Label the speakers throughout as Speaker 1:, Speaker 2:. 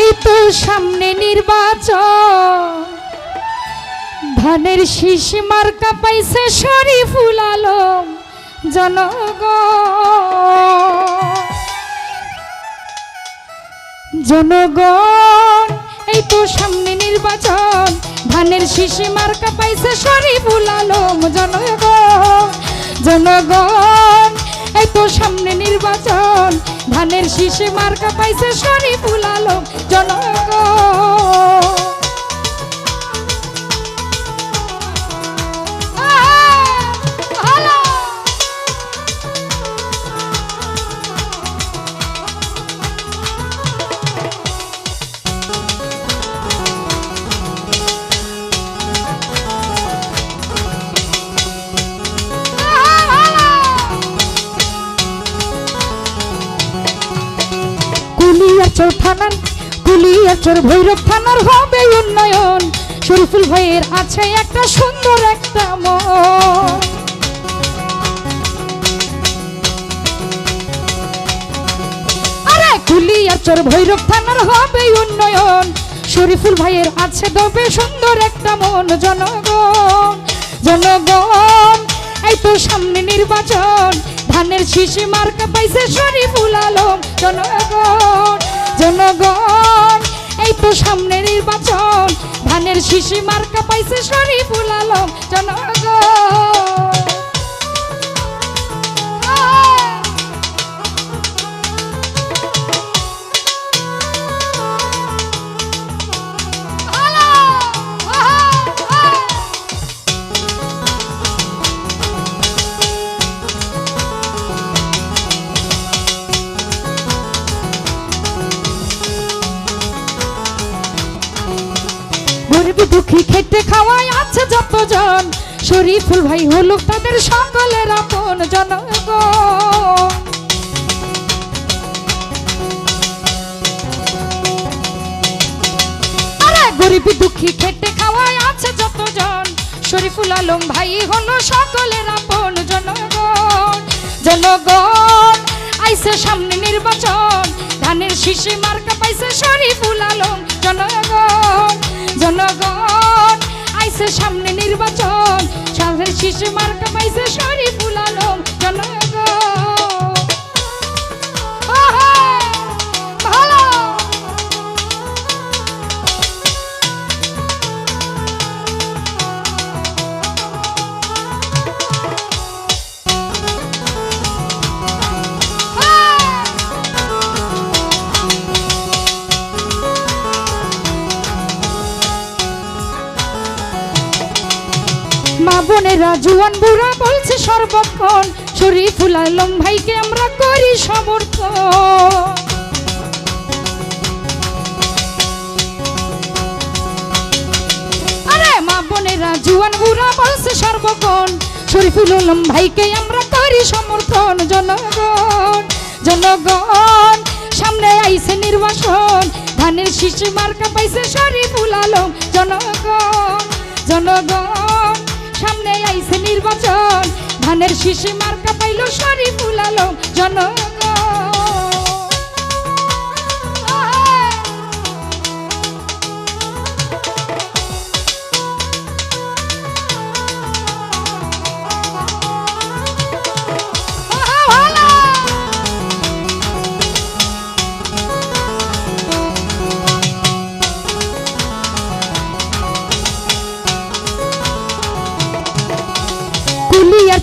Speaker 1: এই তো সামনে নির্বাচন। ধানের শীষ মার্কা পাইছে শরীফুল আলম জনগ জনগণ, এই তো সামনে নির্বাচন। ধানের শীষে মার্কা পাইছে শরীফুল আলম জনগণ। জনগণ শীষে মার্কা পাইছে শরীফুল আলম জনগণ কুলিয়াচর থানার কুলিয়াচর ভৈরব থানার হবে উন্নয়ন। শরীফুল ভাইয়ের আছে একটা সুন্দর একটা মন। আরে কুলিয়াচর ভৈরব থানার হবে উন্নয়ন। শরীফুল ভাইয়ের আছে তবে সুন্দর একটা মন, জনগণ জনগণ। এই তো সামনে নির্বাচন, ধানের শিশি মার্কা পাইছে শরীফুল আলম, জনগণ। জনগণ এই তো সামনে নির্বাচন। ধানের শিশি মার্কা পাইছে শরীফুল আলম জনগণ। গরিব দুঃখী খেটে খাওয়ায় আছে যতজন, শরীফুল ভাই হলো তাদের সকলের আপন জনগণ। দুঃখী খেটে আছে যতজন, শরীফুল আলম ভাই হলো সকলের আপন জনগণ। জনগণ আইছে সামনে নির্বাচন, ধানের শীষে মার্কা পাইছে শরীফুল আলম জনগণ। ধানের শীষে মার্কা পাইছে মা বোনেরা জুয়ান বুড়া বলছে সর্বক্ষণ, শরীফুল আলম ভাইকে আমরা করি সমর্থন। আরে মা বোনেরা জুয়ান বুড়া বলছে সর্বক্ষণ, শরীফুল আলম ভাইকে আমরা করি সমর্থন। জনগণ জনগণ, সামনে আইছে নির্বাচন ধানের শিশু মার্কা পাইছে শরীফুল আলম। জনগণ জনগণ। সামনে আইছে নির্বাচন। ধানের শিশি মার্কা পাইল শরীফুল আলম জনগণ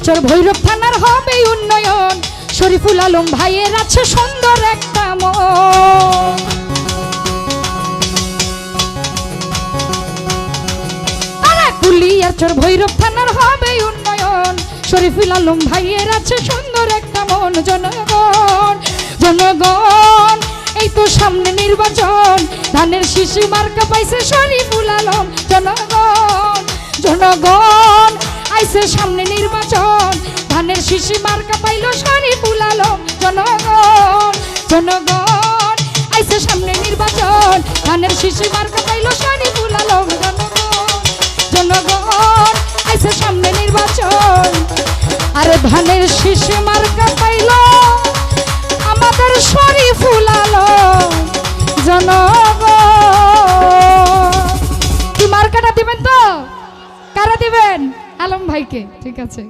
Speaker 1: কুলিয়ারচর ভৈরব থানার হবে উন্নয়ন। শরীফুল আলম ভাইয়ের আছে সুন্দর একটা মন। আরে কুলিয়ারচর ভৈরব থানার হবে উন্নয়ন। শরীফুল আলম ভাইয়ের আছে সুন্দর একটা মন, জনগণ জনগণ। এই তো সামনে নির্বাচন, ধানের শিশু মার্কা পাইছে শরীফুল আলম, জনগণ জনগণ। আইছে সামনে নির্বাচন। নির্বাচন ধানের শিশি মার্কা পাইলো সারি বুলালো জনগণ জনগণ। আইসে সামনে নির্বাচন। ধানের শিশি মার্কা পাইলো সারি বুলালো জনগণ জনগণ। আইসে সামনে নির্বাচন। আরে ধানের শিশি মার্কা পাইলো, আমাদের শরীফুলা ভাইকে ঠিক আছে।